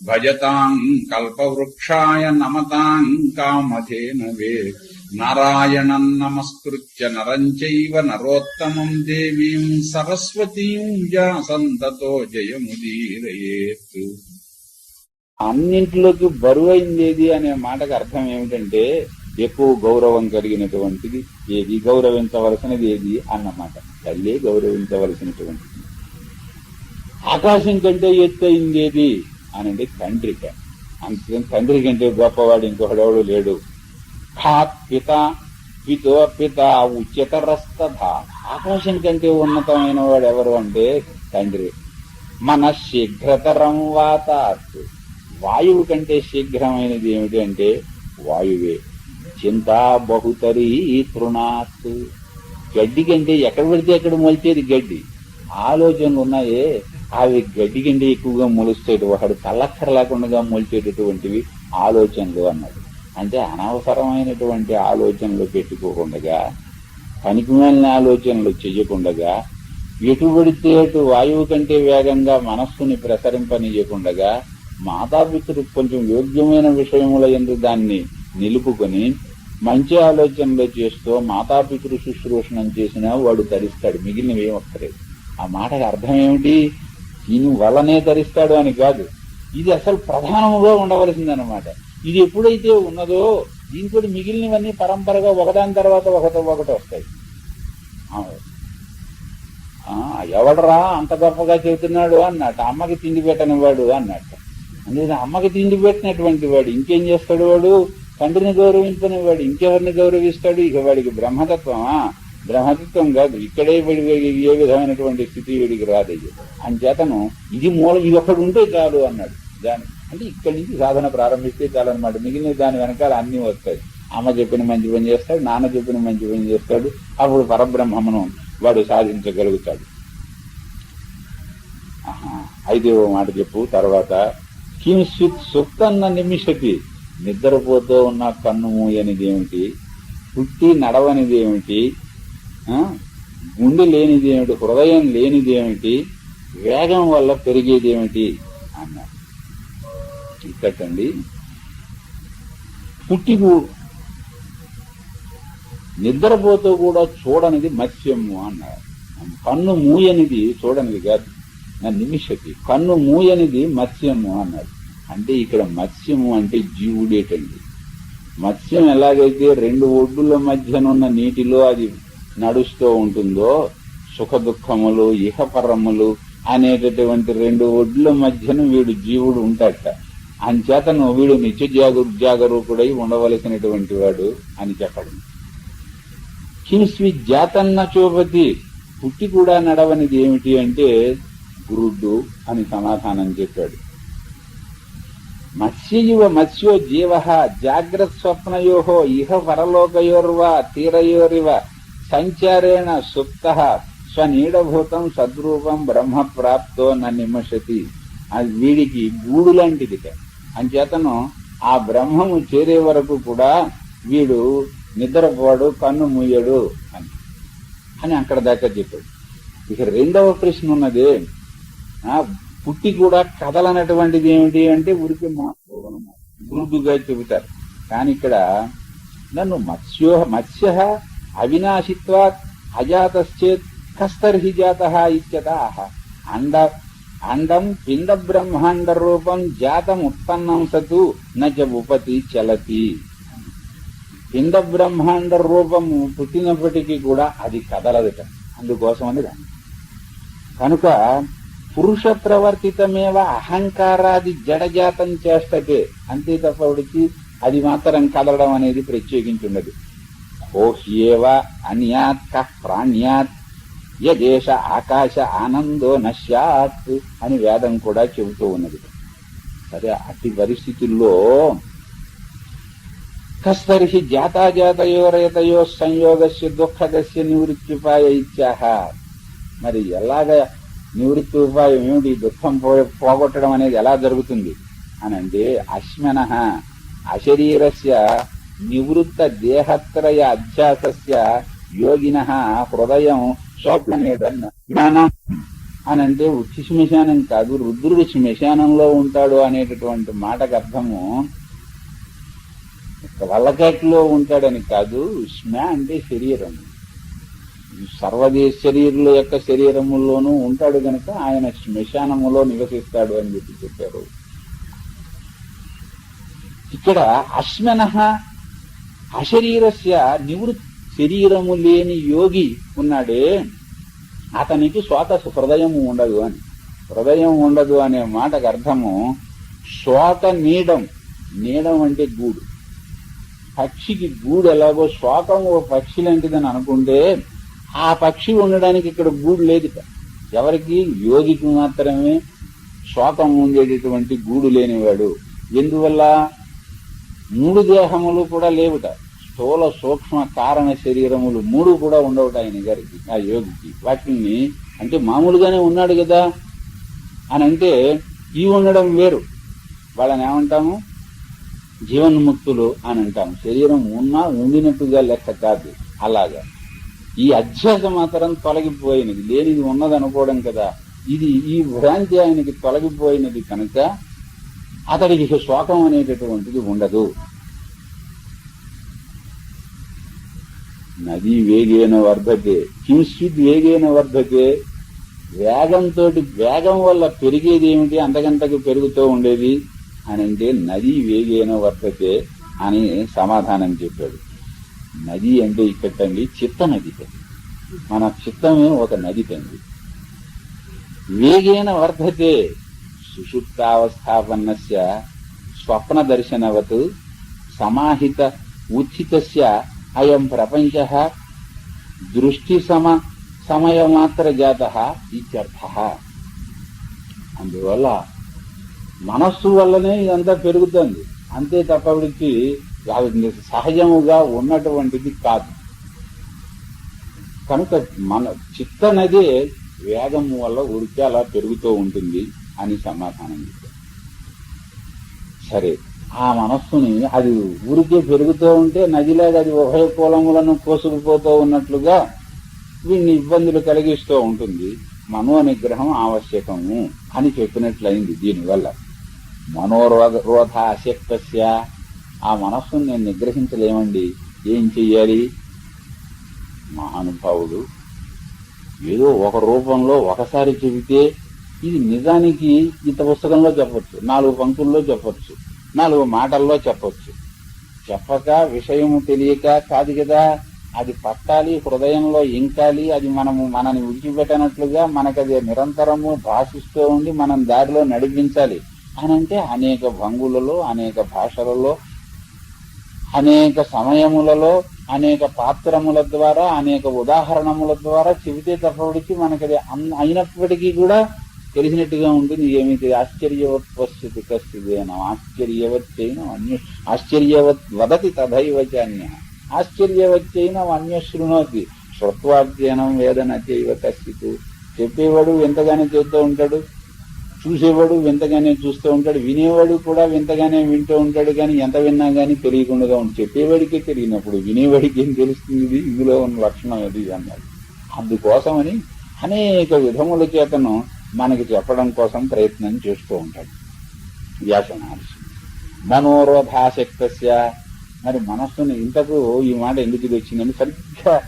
భూయో భూయో నమామ్యాం భజతాం కల్పవృక్షాయ నమతాం కామధేనవే నారాయణం నమస్కృత్య నరం చైవ నరోత్తమం దేవీం సరస్వతీం వ్యాసంతతో జయముదీరయేత్ అన్నింటిలోకి బరువైంది ఏది అనే మాటకు అర్థం ఏమిటంటే ఎక్కువ గౌరవం కలిగినటువంటిది ఏది? గౌరవించవలసినది ఏది? అన్నమాట. తల్లి గౌరవించవలసినటువంటిది. ఆకాశం కంటే ఎత్తయింది ఏది అనండి తండ్రిక. అంతే తండ్రి కంటే గొప్పవాడు ఇంకొకడెవడు లేడు. ఖాత్ పిత పితో పిత ఉచ్యతరస్తథ ఆకాశం కంటే ఉన్నతమైన వాడు ఎవరు అంటే తండ్రి. మన శీఘ్రతరం వాతాత్ వాయువు కంటే శీఘ్రమైనది ఏమిటి అంటే వాయువే. చింతా బహుతరీ తృణాత్ గడ్డి కంటే ఎక్కడ పడితే ఎక్కడ మొలిచేది గడ్డి. ఆలోచనలు ఉన్నాయే అవి గడ్డి గిండి ఎక్కువగా మొలుస్తాయి వాడు తల్లక్కర లేకుండా మొలిచేటటువంటివి ఆలోచనలు అన్నాడు. అంటే అనవసరమైనటువంటి ఆలోచనలు పెట్టుకోకుండా పనికిమాలిన ఆలోచనలు చేయకుండా ఎటు పడితే అటు వాయువు కంటే వేగంగా మనస్సుని ప్రసరింపనీయకుండా మాతాపితృ కొంచెం యోగ్యమైన విషయముల ఎందు దాన్ని నిలుపుకొని మంచి ఆలోచనలు చేస్తూ మాతాపితృ శుశ్రూషణం చేసినా వాడు తరిస్తాడు. మిగిలినవి ఏం ఆ మాటకు అర్థం ఏమిటి? దీని వల్లనే ధరిస్తాడు అని కాదు. ఇది అసలు ప్రధానముగా ఉండవలసిందనమాట ఇది ఎప్పుడైతే ఉన్నదో దీంతో మిగిలినవన్నీ పరంపరగా ఒకదాని తర్వాత ఒకటి ఒకటి వస్తాయి. ఆ, ఎవడరా అంత గొప్పగా చెబుతున్నాడు అన్నట్టు అమ్మకి తిండి పెట్టనివాడు అన్నట్టు అందుకని అమ్మకి తిండి పెట్టినటువంటి వాడు ఇంకేం చేస్తాడు వాడు? తండ్రిని గౌరవించని వాడు ఇంకెవరిని గౌరవిస్తాడు? ఇక వాడికి బ్రహ్మతత్వమా? బ్రహ్మతత్వం కాదు ఇక్కడే వీడి ఏ విధమైనటువంటి స్థితి వీడికి రాదు అంచేతను ఇది మూల ఇది ఒక్కడు ఉంటే చాలు అన్నాడు. దాని అంటే ఇక్కడి నుంచి సాధన ప్రారంభిస్తే చాలు అనమాట మిగిలిన దాని వెనకాల అన్నీ వస్తాయి. అమ్మ చెప్పిన మంచి పని చేస్తాడు నాన్న చెప్పిన మంచి పని చేస్తాడు అప్పుడు పరబ్రహ్మమును వాడు సాధించగలుగుతాడు. ఆహా, ఓ మాట చెప్పు. తర్వాత కించిత్ సుప్తన్న నిమిషతి. నిద్రపోతూ ఉన్న కన్ను మూయనిదేమిటి? పుట్టి నడవనిదేమిటి? గుండె లేనిది ఏమిటి? హృదయం లేనిది ఏమిటి? వేగం వల్ల పెరిగేది ఏమిటి? అన్నారు. ఇక్కటండి పుట్టిగు నిద్రపోతూ కూడా చూడనిది మత్స్యము అన్నారు. కన్ను మూయనిది చూడనిది కాదు. నా నిమిషకి. కన్ను మూయనిది మత్స్యము అన్నారు. అంటే ఇక్కడ మత్స్యము అంటే జీవుడేటండి. మత్స్యం ఎలాగైతే రెండు ఒడ్డుల మధ్యనున్న నీటిలో అది నడుస్తూ ఉంటుందో సుఖ దుఃఖములు ఇహపరములు అనేటటువంటి రెండు ఒడ్ల మధ్యన వీడు జీవుడు ఉంటాడట. అంచేతను వీడు నిత్య జాగరు జాగరూకుడై ఉండవలసినటువంటి వాడు అని చెప్పడం. కింస్వి జాతన్న చూపతి పుట్టి కూడా నడవనిది ఏమిటి అంటే గురుడు అని సమాధానం చెప్పాడు. మత్స్యయువ మత్స్యో జీవ జాగ్రత్ స్వప్నయో ఇహ పరలోకయోర్వ తీరయోరివ సంచారేణ సుప్త స్వనీడభూతం సద్రూపం బ్రహ్మ ప్రాప్తో నిమషతి. అది వీడికి గూడు లాంటిది అంచేతను ఆ బ్రహ్మము చేరే వరకు కూడా వీడు నిద్రపోడు కన్ను మూయడు అని. అని అక్కడ దాకా చెప్పాడు. ఇక రెండవ ప్రశ్న ఉన్నది ఆ పుట్టి కూడా కదలనటువంటిది ఏమిటి అంటే ఉరికి మృదుగా చెబుతారు. కానీ ఇక్కడ నన్ను మత్స్యో మత్స్య అవినాశిత్వాత్ అజాతశ్చేత్ కస్తర్హి జాత ఇత్యతాహ అండ అండం పిండ బ్రహ్మాండ రూపం జాతం ఉత్పన్నం సతు నచ ఉపతి చలతి. పిండ బ్రహ్మాండ రూపము పుట్టినప్పటికీ కూడా అది కదలదుట. అందుకోసమని దాన్ని. కనుక పురుష ప్రవర్తితమేవ అహంకారాది జడజాతం చేస్తకే అంతే తప్ప అది మాత్రం కదలడం అనేది ప్రత్యేకించి ఉన్నది ఓహ్యేవ అన్యాత్ కః ప్రాణ్యాత్ యదేశ ఆకాశ ఆనందో నశ్యాత్ అని వేదం కూడా చెబుతూ ఉన్నది. సరే అట్టి పరిస్థితుల్లో కస్తర్హి జాతాజాతయోరయతయో సంయోగస్య దుఃఖదస్య నివృత్తిపాయ ఇచ్చాహ మరి ఎలాగ నివృత్తి ఉపాయం ఏమిటి? దుఃఖం పో- పోగొట్టడం అనేది ఎలా జరుగుతుంది? అని అంటే అశ్మన అశరీరస్య నివృత్త దేహత్రయ అధ్యాసస్య యోగిన హృదయం స్వప్నమేదన్న జ్ఞానం అని అంటే ఉచ్చి శ్మశానం కాదు రుద్రుడు శ్మశానంలో ఉంటాడు అనేటటువంటి మాటకు అర్థము వల్లకాటిలో ఉంటాడని కాదు శ్మ అంటే శరీరం. సర్వదేశ శరీరుల యొక్క శరీరములోనూ ఉంటాడు గనక ఆయన శ్మశానములో నివసిస్తాడు అని చెప్పి చెప్పారు. ఇక్కడ అశ్మనహ అశరీరస్య నివృత్తి శరీరము లేని యోగి ఉన్నాడే అతనికి శ్వాత హృదయము ఉండదు అని. హృదయం ఉండదు అనే మాటకు అర్థము శ్వాత నీడం. నీడం అంటే గూడు. పక్షికి గూడు ఎలాగో శ్వాతం ఓ పక్షి లాంటిదని అనుకుంటే ఆ పక్షి ఉండడానికి ఇక్కడ గూడు లేదు ఎవరికి? యోగికి మాత్రమే. శ్వాతం ఉండేటటువంటి గూడు లేనివాడు. ఎందువల్ల? మూడు దేహములు కూడా లేవుట. స్థూల సూక్ష్మ కారణ శరీరములు మూడు కూడా ఉండవుట ఆయన గారికి ఆ యోగికి. వాటిని అంటే మామూలుగానే ఉన్నాడు కదా అని అంటే ఈ ఉండడం వేరు. వాళ్ళని ఏమంటాము? జీవన్ముక్తులు అని అంటాము. శరీరం ఉన్నా ఉండినట్టుగా లెక్క కాదు. అలాగా. ఈ అధ్యాస మాత్రం తొలగిపోయినది. లేనిది ఉన్నది అనుకోవడం కదా. ఇది ఈ భ్రాంతి ఆయనకి తొలగిపోయినది కనుక అతడికి శోకం అనేటటువంటిది ఉండదు. నది వేగేన వర్ధకే కించిత్ వేగేన వర్ధకే వేగంతో వేగం వల్ల పెరిగేది ఏమిటి అంతకంతకు పెరుగుతూ ఉండేది అని అంటే నది వేగేన వర్ధకే అని సమాధానం చెప్పాడు. నది అంటే ఇక్కడండి చిత్త నది తండ్రి మన చిత్తమే ఒక నది తండ్రి. వేగేన వర్ధతే సుషుప్తావస్థాపన్నస్య స్వప్న దర్శనవత్ సమాహిత ఉత్థితస్య అయం ప్రపంచ దృష్టి సమ సమయమాత్ర జాత ఇత్యర్థ. అందువల్ల మనస్సు వల్లనే ఇదంతా పెరుగుతుంది. అంతే తప్పటికి అది సహజముగా ఉన్నటువంటిది కాదు. కనుక మన చిత్తనదే వేగము వల్ల ఉడికి అలా పెరుగుతూ ఉంటుంది. అని సమాధానం చెప్పారు. సరే ఆ మనస్సుని అది ఊరికే పెరుగుతూ ఉంటే నదిలాగా అది ఉభయ కులములను కోసుకుపోతూ ఉన్నట్లుగా వీడిని ఇబ్బందులు కలిగిస్తూ ఉంటుంది. మనో నిగ్రహం ఆవశ్యకము అని చెప్పినట్లయింది దీనివల్ల. మనోరోధ రోధ అశక్తస్య ఆ మనస్సును నేను నిగ్రహించలేమండి. ఏం చెయ్యాలి? మహానుభావుడు ఏదో ఒక రూపంలో ఒకసారి చెబితే ఇది నిజానికి ఇంత పుస్తకంలో చెప్పొచ్చు. నాలుగు పంక్తుల్లో చెప్పొచ్చు. నాలుగు మాటల్లో చెప్పొచ్చు. చెప్పక విషయం తెలియక కాదు కదా అది పట్టాలి హృదయంలో ఇంకాలి అది మనము మనని విడిచిపెట్టనట్లుగా మనకది నిరంతరము భాషిస్తూ ఉండి మనం దారిలో నడిపించాలి అనంటే అనేక భంగులలో అనేక భాషలలో అనేక సమయములలో అనేక పాత్రముల ద్వారా అనేక ఉదాహరణముల ద్వారా చెబితే తప్పటికి మనకది అన్- అయినప్పటికీ కూడా తెలిసినట్టుగా ఉంటుంది. ఏమిటి ఆశ్చర్యవత్ పశ్యతి కశ్చిదేనం. ఆశ్చర్యవచ్చైన అన్య ఆశ్చర్యవత్ వదతి తథైవచాన్య ఆశ్చర్యవచ్చైన అన్య శృణోతి. శ్రుత్వాధ్యయనం వేదన చేయవ కశ్చిత్. చెప్పేవాడు వింతగానే చెబుతూ ఉంటాడు. చూసేవాడు వింతగానే చూస్తూ ఉంటాడు. వినేవాడు కూడా వింతగానే వింటూ ఉంటాడు కానీ ఎంత విన్నా కానీ తెలియకుండా ఉంటుంది చెప్పేవాడికే తెలియనప్పుడు వినేవాడికి ఏం తెలుస్తుంది? ఇది ఇందులో ఉన్న లక్షణం అది అన్నాడు. అందుకోసమని అనేక విధముల చేతను మనకి చెప్పడం కోసం ప్రయత్నం చేస్తూ ఉంటాడు. వ్యాస మహర్షి. మరి మనస్సుని ఇంతకు ఈ మాట ఎందుకు ఇది వచ్చిందని సరిగ్గా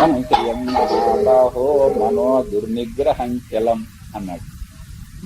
మనో మనో దుర్నిగ్రహం చలం అన్నాడు.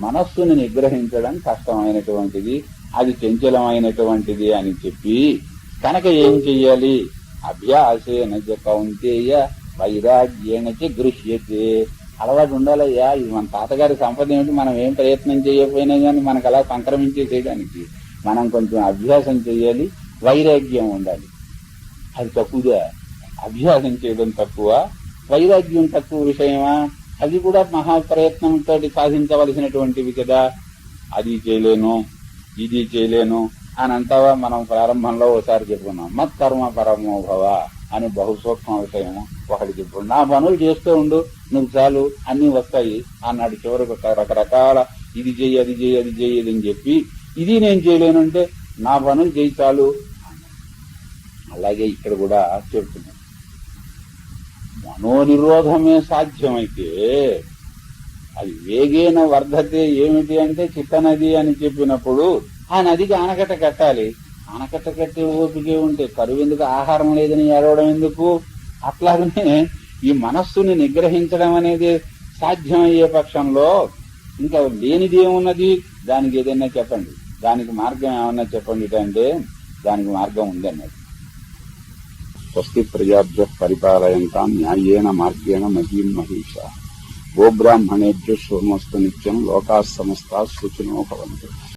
మనస్సుని నిగ్రహించడం కష్టమైనటువంటిది అది చంచలమైనటువంటిది అని చెప్పి కనుక ఏం చెయ్యాలి? అభ్యాసేన కౌంతేయ వైరాగ్యేణ గృహ్యతే. అలవాటు ఉండాలయ్యా ఇది మన తాతగారి సంపద ఏమిటి? మనం ఏం ప్రయత్నం చేయకపోయినా కానీ మనకు అలా సంక్రమించే చేయడానికి మనం కొంచెం అభ్యాసం చేయాలి వైరాగ్యం ఉండాలి. అది తక్కువగా అభ్యాసం చేయడం తక్కువ వైరాగ్యం తక్కువ విషయమా? అది కూడా మహా ప్రయత్నంతో సాధించవలసినటువంటివి కదా. అది చేయలేను ఇది చేయలేను అని అంటావా మనం ప్రారంభంలో ఒకసారి చెప్పుకున్నాం మత్కర్మ పరమో భవ అని బహుసూక్ష్మ విషయము. ఒకటి చెప్పు నా పనులు చేస్తూ ఉండు నువ్వు చాలు అన్ని వస్తాయి అన్నాడు చివరికి రకరకాల ఇది చెయ్యి అది చెయ్యి అది చెయ్యి అని చెప్పి ఇది నేను చేయలేనంటే నా పనులు చేయి చాలు అలాగే ఇక్కడ కూడా చెప్తున్నాను మనోనిరోధమే సాధ్యమైతే అది వేగేన వర్ధతే ఏమిటి అంటే చిత్తనది అని చెప్పినప్పుడు ఆ నదికి ఆనకట్ట కట్టాలి. ఆనకట్ట కట్టే ఓపికే ఉంటే కరువు ఎందుకు? ఆహారం లేదని ఏడవడం ఎందుకు? అట్లాగనే ఈ మనస్సుని నిగ్రహించడం అనేది సాధ్యమయ్యే పక్షంలో ఇంకా లేనిది ఏమున్నది? దానికి ఏదైనా చెప్పండి. దానికి మార్గం ఏమన్నా చెప్పండి అంటే దానికి మార్గం ఉందన్నది. స్వస్తి ప్రజాభ్య పరిపాలయంతా న్యాయేన మార్గేణ మహీం మహిష. గోబ్రాహ్మణేభ్య సోమస్తు నిత్యం లోకా సమస్త సూచనో భవంతు.